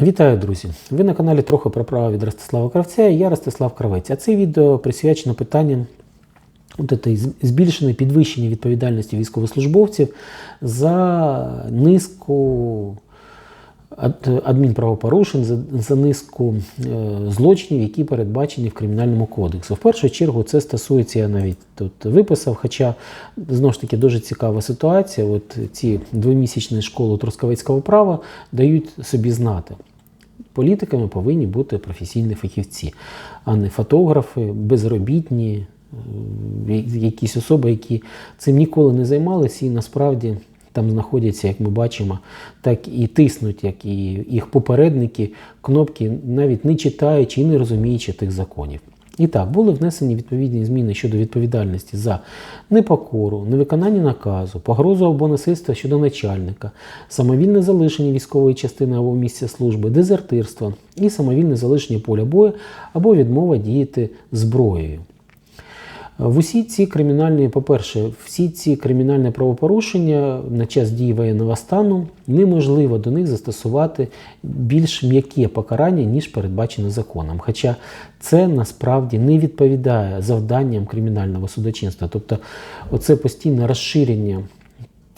Вітаю, друзі! Ви на каналі трохи про право від Ростислава Кравця я Ростислав Кравець. А це відео присвячено питанням збільшеної підвищення відповідальності військовослужбовців за низку адмінправопорушень, за, за низку е, злочинів, які передбачені в Кримінальному кодексі. В першу чергу це стосується, я навіть тут виписав, хоча знову ж таки дуже цікава ситуація. От ці двомісячні школи трускавецького права дають собі знати. Політиками повинні бути професійні фахівці, а не фотографи, безробітні, е, якісь особи, які цим ніколи не займалися і насправді там знаходяться, як ми бачимо, так і тиснуть, як і їх попередники, кнопки, навіть не читаючи і не розуміючи тих законів. І так, були внесені відповідні зміни щодо відповідальності за непокору, невиконання наказу, погрозу або насильство щодо начальника, самовільне залишення військової частини або місця служби, дезертирство і самовільне залишення поля бою або відмова діяти зброєю. В усі ці кримінальні, по-перше, всі ці кримінальні правопорушення на час дії воєнного стану неможливо до них застосувати більш м'яке покарання, ніж передбачено законом. Хоча це насправді не відповідає завданням кримінального судочинства. Тобто, оце постійне розширення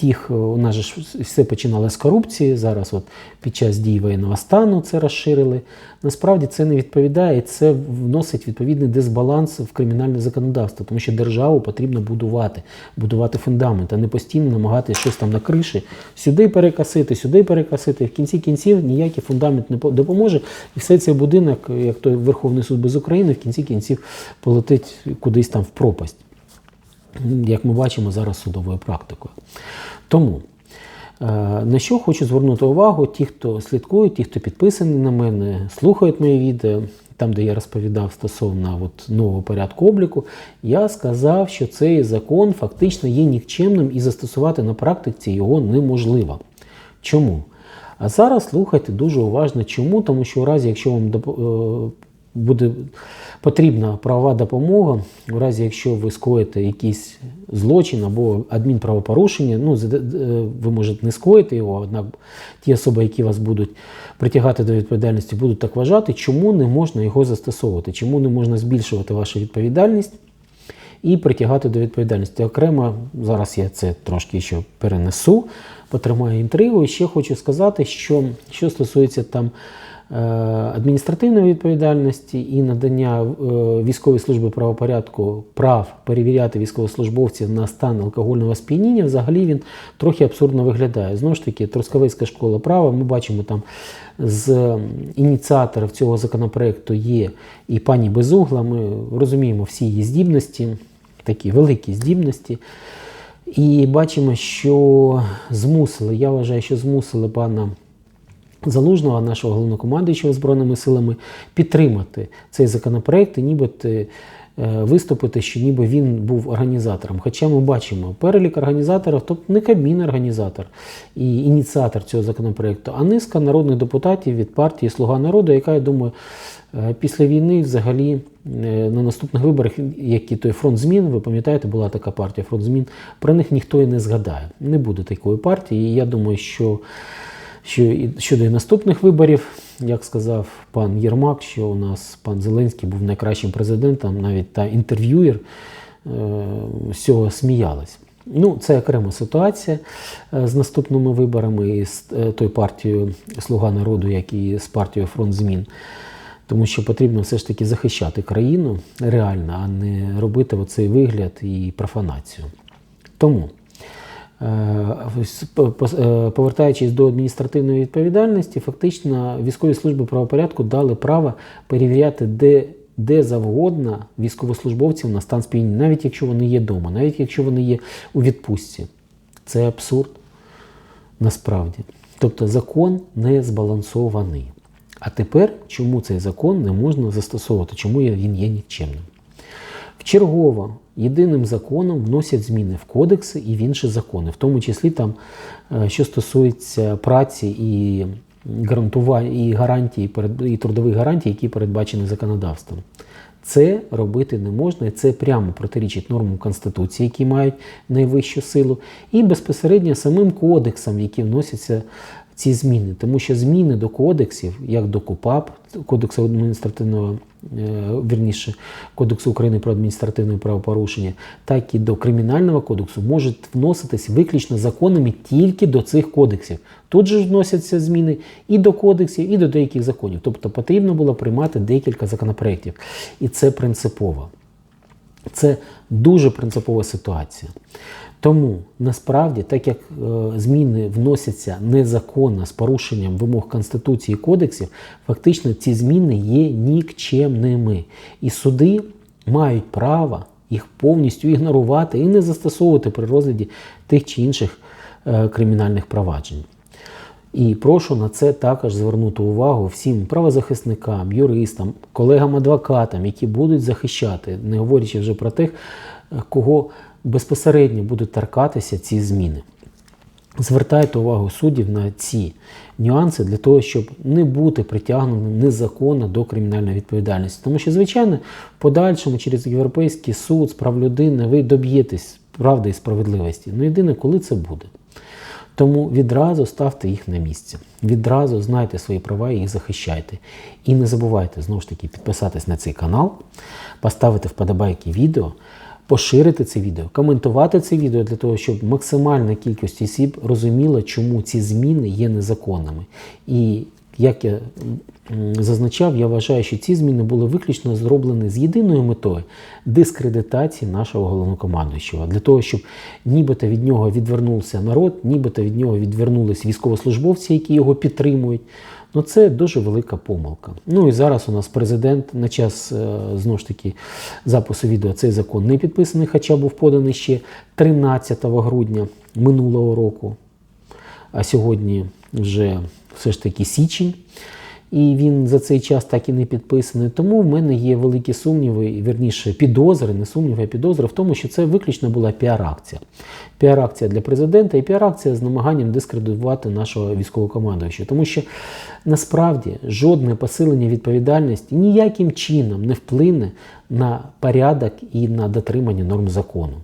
тих, у нас же все починалося з корупції. Зараз, от під час дії воєнного стану, це розширили. Насправді це не відповідає, це вносить відповідний дисбаланс в кримінальне законодавство, тому що державу потрібно будувати, будувати фундамент, а не постійно намагатися щось там на криші сюди перекосити, сюди перекосити. В кінці кінців ніякий фундамент не по- допоможе, і все цей будинок, як той Верховний суд без України, в кінці кінців полетить кудись там в пропасть як ми бачимо зараз судовою практикою. Тому е, на що хочу звернути увагу, ті, хто слідкують, ті, хто підписані на мене, слухають мої відео, там, де я розповідав стосовно от, нового порядку обліку, я сказав, що цей закон фактично є нікчемним і застосувати на практиці його неможливо. Чому? А зараз слухайте дуже уважно, чому, тому що у разі, якщо вам е, буде потрібна правова допомога, у разі, якщо ви скоїте якийсь злочин або адмінправопорушення, ну, е, ви можете не скоїти його, однак ті особи, які вас будуть притягати до відповідальності, будуть так вважати, чому не можна його застосовувати, чому не можна збільшувати вашу відповідальність і притягати до відповідальності. Окремо, зараз я це трошки ще перенесу, потримаю інтригу. І ще хочу сказати, що, що стосується там адміністративної відповідальності і надання е, військової служби правопорядку прав перевіряти військовослужбовців на стан алкогольного сп'яніння, взагалі він трохи абсурдно виглядає. Знову ж таки, Трускавецька школа права, ми бачимо там з ініціаторів цього законопроекту є і пані Безугла. Ми розуміємо всі її здібності, такі великі здібності. І бачимо, що змусили, я вважаю, що змусили пана Залужного, нашого головнокомандуючого Збройними силами, підтримати цей законопроект і нібито е, виступити, що ніби він був організатором. Хоча ми бачимо перелік організаторів, тобто не Кабмін організатор і ініціатор цього законопроекту, а низка народних депутатів від партії Слуга народу, яка, я думаю, е, після війни взагалі е, на наступних виборах, як і той фронт змін, ви пам'ятаєте, була така партія фронт змін, про них ніхто і не згадає. Не буде такої партії. І я думаю, що що і щодо наступних виборів, як сказав пан Єрмак, що у нас пан Зеленський був найкращим президентом, навіть та інтерв'юєр е, з цього сміялась. Ну, це окрема ситуація е, з наступними виборами і з е, тою партією Слуга народу, як і з партією Фронт Змін. Тому що потрібно все ж таки захищати країну реально, а не робити оцей вигляд і профанацію. Тому. Е, ось по- по- е, Повертаючись до адміністративної відповідальності, фактично військові служби правопорядку дали право перевіряти де, де завгодно військовослужбовців на стан сп'яніння, навіть якщо вони є вдома, навіть якщо вони є у відпустці. Це абсурд насправді. Тобто закон не збалансований. А тепер чому цей закон не можна застосовувати? Чому він є нікчемним? Вчергово єдиним законом вносять зміни в кодекси і в інші закони, в тому числі там, е, що стосується праці і і гарантії і трудових гарантій, які передбачені законодавством. Це робити не можна, і це прямо протирічить нормам Конституції, які мають найвищу силу, і безпосередньо самим кодексам, які вносяться ці зміни, тому що зміни до кодексів, як до КУПАП, Кодексу адміністративного, е, вірніше, Кодексу України про адміністративне правопорушення, так і до Кримінального кодексу можуть вноситись виключно законами тільки до цих кодексів. Тут же вносяться зміни і до кодексів, і до деяких законів. Тобто потрібно було приймати декілька законопроєктів. І це принципово. Це дуже принципова ситуація. Тому насправді, так як е, зміни вносяться незаконно з порушенням вимог Конституції і кодексів, фактично ці зміни є нікчемними. І суди мають право їх повністю ігнорувати і не застосовувати при розгляді тих чи інших е, кримінальних проваджень. І прошу на це також звернути увагу всім правозахисникам, юристам, колегам-адвокатам, які будуть захищати, не говорячи вже про тих, е, кого безпосередньо будуть торкатися ці зміни. Звертайте увагу суддів на ці нюанси для того, щоб не бути притягненим незаконно до кримінальної відповідальності. Тому що, звичайно, в подальшому через Європейський суд з прав людини ви доб'єтесь правди і справедливості. Ну єдине, коли це буде. Тому відразу ставте їх на місце. Відразу знайте свої права і їх захищайте. І не забувайте знову ж таки підписатись на цей канал, поставити вподобайки відео, поширити це відео, коментувати це відео для того, щоб максимальна кількість осіб розуміла, чому ці зміни є незаконними. І як я зазначав, я вважаю, що ці зміни були виключно зроблені з єдиною метою дискредитації нашого головнокомандуючого, для того, щоб нібито від нього відвернувся народ, нібито від нього відвернулись військовослужбовці, які його підтримують. Ну це дуже велика помилка. Ну і зараз у нас президент на час е, знову ж таки запису відео цей закон не підписаний, хоча був поданий ще 13 грудня минулого року. А сьогодні вже все ж таки січень, і він за цей час так і не підписаний. Тому в мене є великі сумніви, і, вірніше, підозри, не сумніви, а підозри в тому, що це виключно була піар-акція. Піар-акція для президента і піар-акція з намаганням дискредитувати нашого військового командуючого. Тому що насправді жодне посилення відповідальності ніяким чином не вплине на порядок і на дотримання норм закону.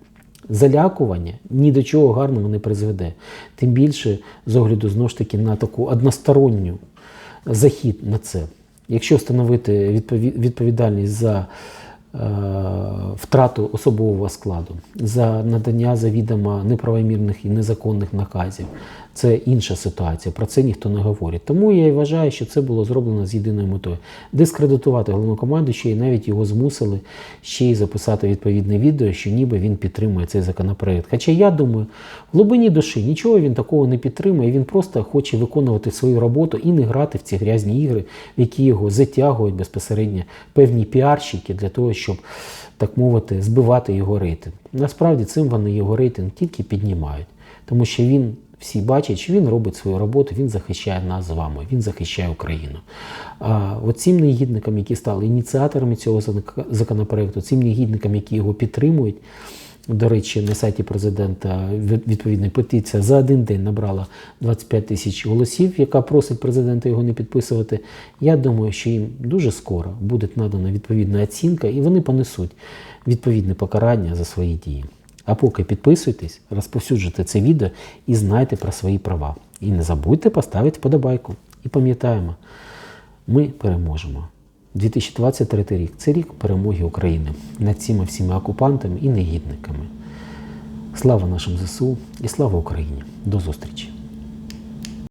Залякування ні до чого гарного не призведе. Тим більше з огляду знову ж таки на таку односторонню захід на це. Якщо встановити відповідальність за е, втрату особового складу, за надання завідомо неправомірних і незаконних наказів, це інша ситуація. Про це ніхто не говорить. Тому я і вважаю, що це було зроблено з єдиною метою дискредитувати головнокомандуючого і навіть його змусили ще й записати відповідне відео, що ніби він підтримує цей законопроект. Хоча я думаю, в глибині душі нічого він такого не підтримує. Він просто хоче виконувати свою роботу і не грати в ці грязні ігри, в які його затягують безпосередньо певні піарщики для того, щоб так мовити, збивати його рейтинг. Насправді цим вони його рейтинг тільки піднімають, тому що він. Всі бачать, що він робить свою роботу, він захищає нас з вами, він захищає Україну. А от цим негідникам, які стали ініціаторами цього законопроекту, цим негідникам, які його підтримують. До речі, на сайті президента відповідна петиція за один день набрала 25 тисяч голосів, яка просить президента його не підписувати. Я думаю, що їм дуже скоро буде надана відповідна оцінка, і вони понесуть відповідне покарання за свої дії. А поки підписуйтесь, розповсюджуйте це відео і знайте про свої права. І не забудьте поставити вподобайку. І пам'ятаємо, ми переможемо. 2023 рік це рік перемоги України над цими всіма окупантами і негідниками. Слава нашим ЗСУ і слава Україні! До зустрічі!